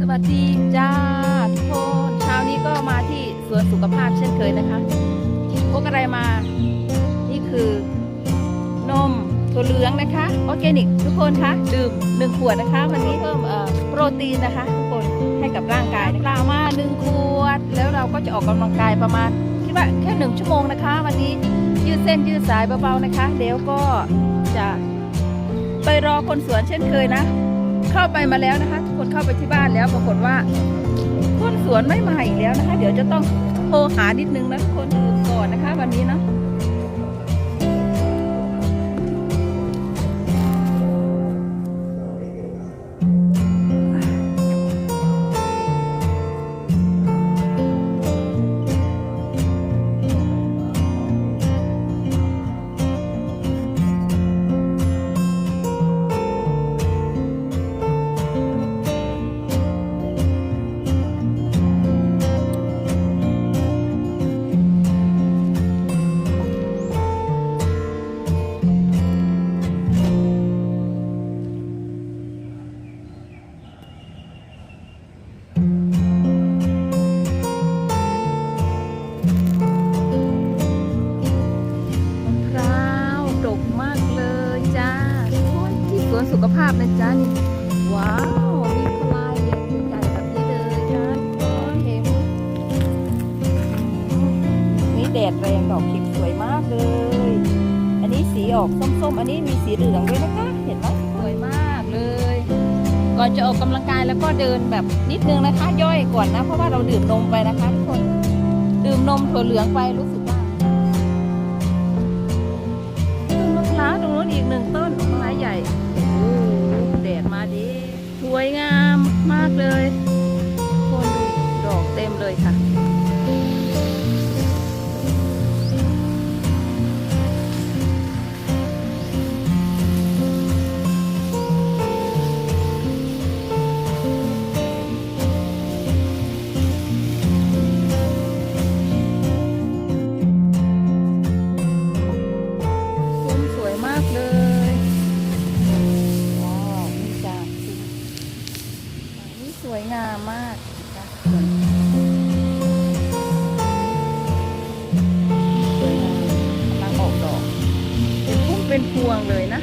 สวัสดีจ้าทุกคนเช้านี้ก็มาที่สวนสุขภาพเช่นเคยนะคะพกอะไรมา นี่คือนมถั่วเหลืองนะคะออร์แกนิก ทุกคนคะดื่มหนึ่งขวดนะคะ วันนี้เพิ่มเอ่อโปรตีนนะคะ ทุกคนให้กับร่างกายเปล่ามาหนึ่งขวด แล้วเราก็จะออกกำลังกายประมาณคิดว่าแค่หนึ่งชั่วโมงนะคะ วันนี้ยืดเส้นยืดสายเบาๆนะคะเดี๋ยวก็จะไปรอคนสวนเช่นเคยนะ เข้าไปมาแล้วนะคะ ทุกคนเข้าไปที่บ้านแล้วปรากฏว่าคนสวนไม่มาอีกแล้วนะคะ เดี๋ยวจะต้องโทรหานิดนึงนะทุกคนก่อนนะคะ วันนี้เนาะ วนสุขภาพนะจ๊ะนี่ว้าว มีพลายใหญ่ใหญ่แบบนี้เลยจ้าทุกคนเห็นนี่แดดแรงดอกเข็มสวยมากเลย อันนี้สีออกส้มๆ อันนี้มีสีเหลืองด้วยนะคะ เห็นไหมสวยมากเลย ก่อนจะออกกำลังกายแล้วก็เดินแบบนิดนึงนะคะ ย่อยก่อนนะ เพราะว่าเราดื่มนมไปนะคะทุกคน ดื่มนมถั่วเหลืองไปรู้สึกว่าต้นมะพร้าวตรงนู้นอีกหนึ่งต้น มเลยค่ะซุ้มสวยมากเลยว้าวนี่จ้าซุ้มนี่สวยงามมาก เป็นพวงเลยนะ